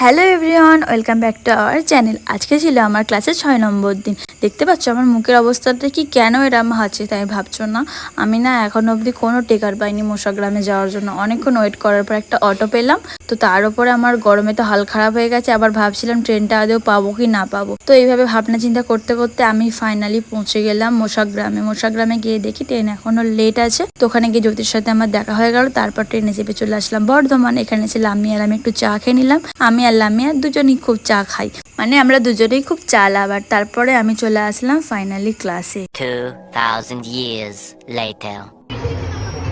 Hello everyone, welcome back to our channel. আজকে ছিল আমার ক্লাসের ছয় নম্বর দিন। দেখতে পাচ্ছ আমার মুখের অবস্থাটা কি কেন এরম আছে তাই ভাবছ না? আমি না এখন অবধি কোনো টেকার পাইনি মশাগ্রামে যাওয়ার জন্য। অনেকক্ষণ ওয়েট করার পর একটা অটো পেলাম। তো তার উপরে আমার গরমে তো হাল খারাপ হয়ে গেছে আবার ভাবছিলাম ট্রেনটা আদেও পাবো কি না পাবো। তো এইভাবে ভাবনা চিন্তা করতে করতে আমি ফাইনালি পৌঁছে গেলাম গ্রামে মশাগ্রামে। মশাগ্রামে গিয়ে দেখি ট্রেন এখনও লেট আছে। তো ওখানে গিয়ে জ্যোতির সাথে আমার দেখা হয়ে গেল তারপর ট্রেনে চেপে চলে আসলাম বর্ধমান। এখানে এসে লামি আর আমি একটু চা খেয়ে নিলাম। আমি আর লামিয়া দুজনেই খুব চা খাই। মানে আমরা দুজনেই খুব চা লাভার তারপরে আমি চলে আসলাম ফাইনালি ক্লাসে 2000 years later.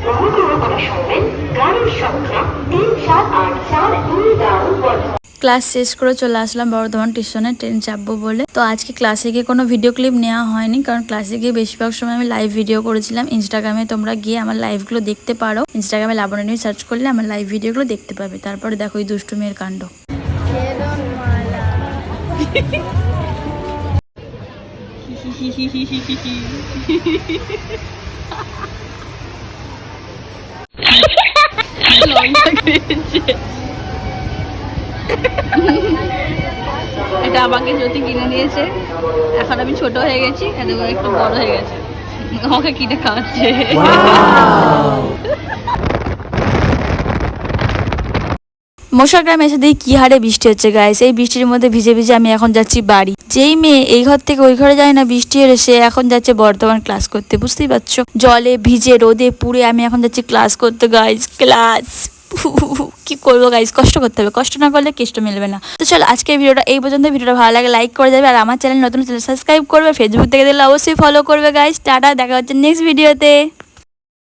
মহামান্য করা শুনবেন গাড়ির সংখ্যা তিন ক্লাস শেষ করে চলে আসলাম বর্ধমান স্টেশনে ট্রেন চাপবো বলে। তো আজকে ক্লাসে গিয়ে কোনো ভিডিও ক্লিপ নেওয়া হয়নি, কারণ ক্লাসে গিয়ে বেশিরভাগ সময় আমি লাইভ ভিডিও করেছিলাম। ইনস্টাগ্রামে তোমরা গিয়ে আমার লাইভগুলো দেখতে পারো। ইনস্টাগ্রামে লাবণী সার্চ করলে আমার লাইভ ভিডিওগুলো দেখতে পাবে। তারপরে দেখো এই দুষ্টু মেয়ের কাণ্ড। এটা আমাকে জ্যোতি কিনে দিয়েছে। এখন আমি ছোট হয়ে গেছি একটু বড় হয়ে গেছে। আমাকে কিনে খাওয়াচ্ছে। মশাগ্রামে এসে দেখি কি হারে বৃষ্টি হচ্ছে গায়ে সেই বৃষ্টির মধ্যে ভিজে ভিজে আমি এখন যাচ্ছি বাড়ি। যেই মেয়ে এই ঘর থেকে ওই ঘরে যায় না বৃষ্টি এলে সে এখন যাচ্ছে বর্ধমান ক্লাস করতে, বুঝতেই পারছ? জলে ভিজে রোদে পুড়ে আমি এখন যাচ্ছি ক্লাস করতে গাইজ ক্লাস কি করব গাইজ কষ্ট করতে হবে। কষ্ট না করলে কেষ্ট মিলবে না। তো চলো, আজকের ভিডিওটা এই পর্যন্ত। ভিডিওটা ভালো লাগে লাইক করে যাবে আর আমার চ্যানেল নতুন চ্যানেল সাবস্ক্রাইব করবে। ফেসবুক থেকে দিলে অবশ্যই ফলো করবে গাইজ টাটা, দেখা হচ্ছে নেক্সট ভিডিওতে